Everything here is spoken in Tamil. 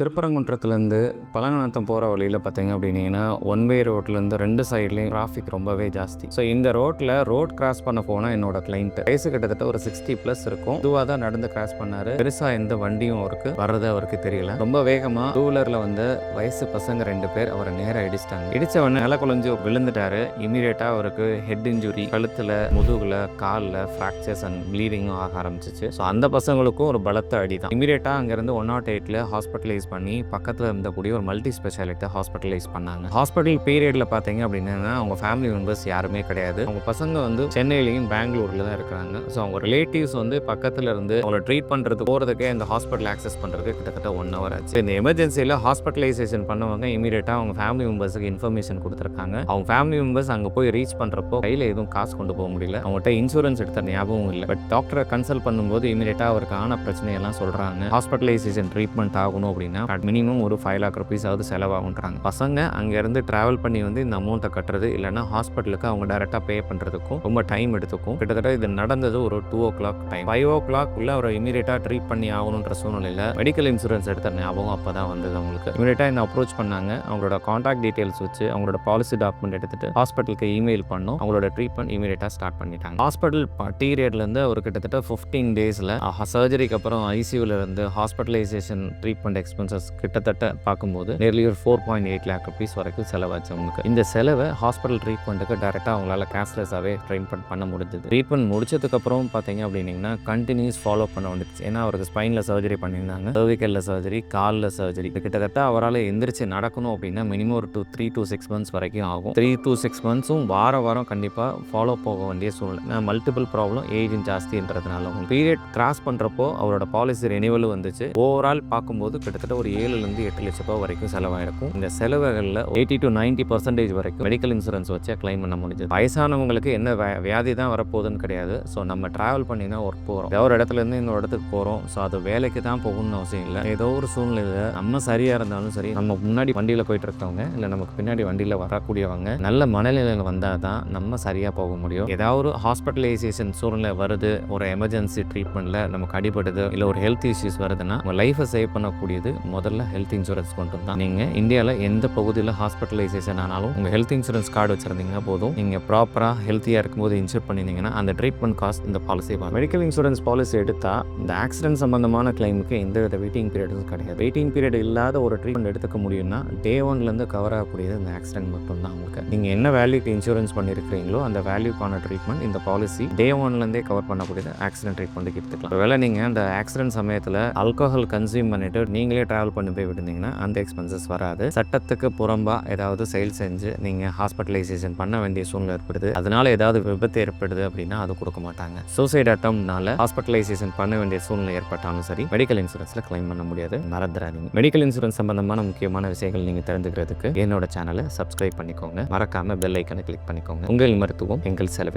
திருப்பரங்குன்றத்துலேருந்து பழனத்தம் போகிற வழியில் பார்த்தீங்க அப்படின்னீங்கன்னா ஒன் வே ரோட்லேருந்து ரெண்டு சைட்லேயும் டிராஃபிக் ரொம்பவே ஜாஸ்தி. ஸோ இந்த ரோட்டில் ரோட் கிராஸ் பண்ண போனால் என்னோட கிளைண்ட் வயசு கிட்டத்தட்ட ஒரு சிக்ஸ்டி ப்ளஸ் இருக்கும். இதுவாக தான் நடந்து கிராஸ் பண்ணாரு. பெருசாக எந்த வண்டியும் அவருக்கு வர்றது அவருக்கு தெரியல. ரொம்ப வேகமாக டூ வீலரில் வந்து வயசு பசங்க ரெண்டு பேர் அவரை நேராக இடிச்சிட்டாங்க. இடிச்ச நில குழஞ்சு விழுந்துட்டாரு. இமீடியட்டாக அவருக்கு ஹெட் இன்ஜுரி கழுத்தில் முதுகில் காலில் ஃப்ராக்சர்ஸ் அண்ட் ப்ளீடிங்கும் ஆக ஆரம்பிச்சிச்சு. ஸோ அந்த பசங்களுக்கும் ஒரு பலத்த அடி தான். இமீடியட்டாக அங்கேருந்து ஒன் நாட் எயிட்டில் ஹாஸ்பிட்டலைஸ் பண்ணி பக்கத்தில் இருந்தக்கூடிய ஒரு மல்டி ஸ்பெஷாலிட்டி ஹாஸ்பிட்டலைஸ் பண்ணாங்க. ஹாஸ்பிட்டல் பீரியடில் பார்த்தீங்க அப்படின்னா அவங்க ஃபேமிலி மெம்பர்ஸ் யாருமே கிடையாது. அவங்க பசங்க வந்து சென்னையிலையும் பெங்களூரில் தான் இருக்கிறாங்க. ஸோ அவங்க ரிலேட்டிவ்ஸ் வந்து பக்கத்தில் இருந்து அவங்கள ட்ரீட் பண்ணுறது போகிறதுக்கே இந்த ஹாஸ்பிட்டல் ஆக்சஸ் பண்ணுறதுக்கு கிட்டத்தட்ட ஒன் ஹவர் ஆச்சு. இந்த எமர்ஜென்சியில் ஹாஸ்பிட்டலைசேஷன் பண்ணவங்க இமீடியட்டாக அவங்க ஃபேமிலி மெம்பர்ஸுக்கு இன்ஃபர்மேஷன் கொடுத்துருக்காங்க. அவங்க ஃபேமிலி மெம்பர்ஸ் அங்கே போய் ரீச் பண்ணுறப்போ கையில் எதுவும் காசு கொண்டு போக முடியல. அவங்ககிட்ட இன்சூரன்ஸ் எடுத்த ஞாபகம் இல்லை. பட் டாக்டரை கன்சல்ட் பண்ணும்போது இமீடியட்டாக அவருக்கான பிரச்சனையெல்லாம் சொல்கிறாங்க ஹாஸ்பிட்டலைசேஷன் ட்ரீட்மெண்ட் ஆகணும் அப்படின்னா மினிமம் ஒரு ஃபைவ் லேக் ருபீஸ் ஆகுது செலவாகுன்றாங்க பசங்க அங்கேருந்து ட்ராவல் பண்ணி வந்து இந்த அமௌண்ட்டை கட்டுறது இல்லைன்னா ஹாஸ்பிட்டலுக்கு அவங்க டேரெக்டாக பே பண்ணுறதுக்கும் ரொம்ப டைம் எடுத்துக்கும். கிட்டத்தட்ட இது நடந்தது ஒரு two o'clock time five o'clock உள்ள அவரை இமீடியட்டாக ட்ரீட் பண்ணி ஆகணுன்ற சூழ்நிலையில் மெடிக்கல் இன்சூரன்ஸ் எடுத்த ஞாபகம் அப்போ தான் வந்தது அவங்களுக்கு. இமீடியட்டாக என்ன அப்ரோச் பண்ணாங்க அவங்களோட காண்டாக்ட் டீட்டெயில்ஸ் வச்சு அவங்களோட பாலிசி டாக்குமெண்ட் எடுத்துட்டு ஹாஸ்பிட்டலுக்கு இமெயில் பண்ணோம். அவங்களோட ட்ரீட்மெண்ட் இமீடியட்டாக ஸ்டார்ட் பண்ணிட்டாங்க. ஹாஸ்பிட்டல் பீரியட்லேருந்து ஒரு கிட்டத்தட்ட ஃபிஃப்டீன் டேஸில் சர்ஜரிக்கு அப்புறம் ஐசியூவில் இருந்து ஹாஸ்பிட்டலைசேஷன் ட்ரீட்மெண்ட் எக்ஸ்பென்சஸ் கிட்டத்தட்ட பார்க்கும்போது நியர்லி ஒரு four point eight lakh rupees வரைக்கும் செலவாச்சு அவங்களுக்கு. இந்த செலவை ஹாஸ்பிட்டல் ட்ரீட்மெண்ட்டுக்கு டேரெக்டாக அவங்களால கேஷ்லெஸ்ஸாகவே ட்ரீட்மெண்ட் பண்ண முடிஞ்சது. ட்ரீட்மெண்ட் முடிச்சதுக்கப்புறம் பார்த்தீங்க அப்படின்னீங்கன்னா கண்டினியூஸ் ஃபாலோ பண்ண வந்துச்சு ஏன்னா அவருக்கு ஸ்பைனில் சர்ஜரி பண்ணியிருந்தாங்க. சர்விக்கலில் சர்ஜரி காலில் சர்ஜரி கிட்டத்தட்ட அவரால் எந்திரிச்சு நடக்கணும் அப்படின்னா மினிமம் ஒரு two three two six months வரைக்கும் ஆகும். த்ரீ டூ சிக்ஸ் மந்த்ஸும் வார வாரம் கண்டிப்பாக ஃபாலோ போக வேண்டிய சூழ்நிலை. மல்டிபிள் ப்ராப்ளம் ஏஜும் ஜாஸ்தின்றதுனால பீரியட் கிராஸ் பண்ணுறப்போ அவரோட பாலிசி ரெனிவலும் வந்துச்சு. ஓவரால் பார்க்கும்போது கிட்டத்தட்ட ஒரு ஏழுலேருந்து எட்டு லட்ச ரூபாய் வரைக்கும் செலவாயிருக்கும். இந்த செலவுகளில் எயிட்டி டு நைன்ட்டி பர்சன்டேஜ் வரைக்கும் மெடிக்கல் இன்சூரன்ஸ் வச்சு க்ளைம் பண்ண முடிஞ்சது. வயசானவங்களுக்கு என்ன வியாதி தான் வரப்போகுதுன்னு கிடையாது. ஸோ நம்ம ட்ராவல் பண்ணி தான் ஒர்க் போகிறோம் ஏதோ ஒரு இடத்துலேருந்து இன்னொரு இடத்துக்கு போகிறோம் ஸோ அது வேலைக்கு தான் போகணும்னு அவசியம் இல்லை. ஏதோ ஒரு சூழ்நிலையில் நம்ம சரியாக இருந்தாலும் சரி நம்ம முன்னாடி வண்டியில் போயிட்டு இருக்கவங்க இல்லை நமக்கு பின்னாடி வண்டியில் வரக்கூடியவங்க நல்ல மனநிலையில் வந்தால் தான் நம்ம சரியாக போக முடியும். ஏதாவது ஒரு ஹாஸ்பிட்டலைசேஷன் சூழ்நிலை வருது ஒரு எமர்ஜென்சி ட்ரீட்மெண்ட்டில் நமக்கு அடிபடுது இல்லை ஒரு ஹெல்த் இஷ்யூஸ் வருதுன்னா நம்ம லைஃப்பை சேவ் பண்ணக்கூடியது முதல்ல ஹெல்த் இன்சூரன்ஸ் கொண்டு தான் நீங்கள் இந்தியாவில் எந்த பகுதியில் ஹாஸ்பிட்டலைசேஷன் ஆனாலும் உங்கள் ஹெல்த் இன்சூரன்ஸ் கார்டு வச்சிருந்தீங்கன்னா போதும். நீங்கள் ப்ராப்பராக ஹெல்த்தியாக இருக்கும்போது இன்சூர் பண்ணியிருந்தீங்கன்னா அந்த ட்ரீட்மெண்ட் காஸ்ட் இந்த பாலிசி மெடிக்கல் இன்சூரன்ஸ் பாலிசி எடுத்தால் இந்த ஆக்சிடென்ட் சம்பந்தமான கிளைமுக்கு எந்த வித வெயிட்டிங் பீரியடும் கிடையாது. வெயிட்டிங் பீரியட் இல்லாத ஒரு ட்ரீட்மெண்ட் எடுத்துக்க முடியும்னா டே ஒன்லேருந்து கவர் ஆகக்கூடியது இந்த ஆக்சிடென்ட் மட்டும் தான் உங்களுக்கு. நீங்கள் என்ன வேல்யூக்கு இன்சூரன்ஸ் பண்ணியிருக்கிறீங்களோ அந்த வேல்யூக்கான ட்ரீட்மெண்ட் இந்த பாலிசி டே ஒன்லேருந்தே கவர் பண்ணக்கூடியது ஆக்சிடென்ட் ட்ரீட்மெண்ட்டுக்கு எடுத்துக்கலாம். ஒருவேளை நீங்கள் அந்த ஆக்சிடென்ட் சமயத்தில் ஆல்கோஹால் கன்சியூம் பண்ணிட்டு நீங்களே ட்ராவல் பண்ணி போய் விட்டுருந்தீங்கன்னா அந்த எக்ஸ்பென்சஸ் வராது. சட்டத்துக்கு புறம்பா ஏதாவது செயல் செஞ்சு நீங்கள் ஹாஸ்பிட்டலைசேஷன் பண்ண வேண்டிய சூழ்நிலை ஏற்படுது. அதனால ஏதாவது விபத்து ஏற்படுது அப்படின்னா அது கொடுக்க மாட்டாங்க. சூசைட் அட்டம்னால ஹாஸ்பிட்டலைசேஷன் பண்ண வேண்டிய சூழ்நிலை ஏற்பட்டாலும் சரி மெடிக்கல் இன்சூரன்ஸில் கிளைம் பண்ண முடியாது. மறந்துடாதீங்க. மெடிக்கல் இன்சூரன்ஸ் சம்பந்தமான முக்கியமான விஷயங்கள் நீங்கள் தெரிஞ்சுக்கிறதுக்கு என்னோட சேனலை சப்ஸ்கிரைப் பண்ணிக்கோங்க. மறக்காம பெல் ஐக்கனை கிளிக் பண்ணிக்கோங்க. உங்கள் மருத்துவம் எங்கள் செலவு.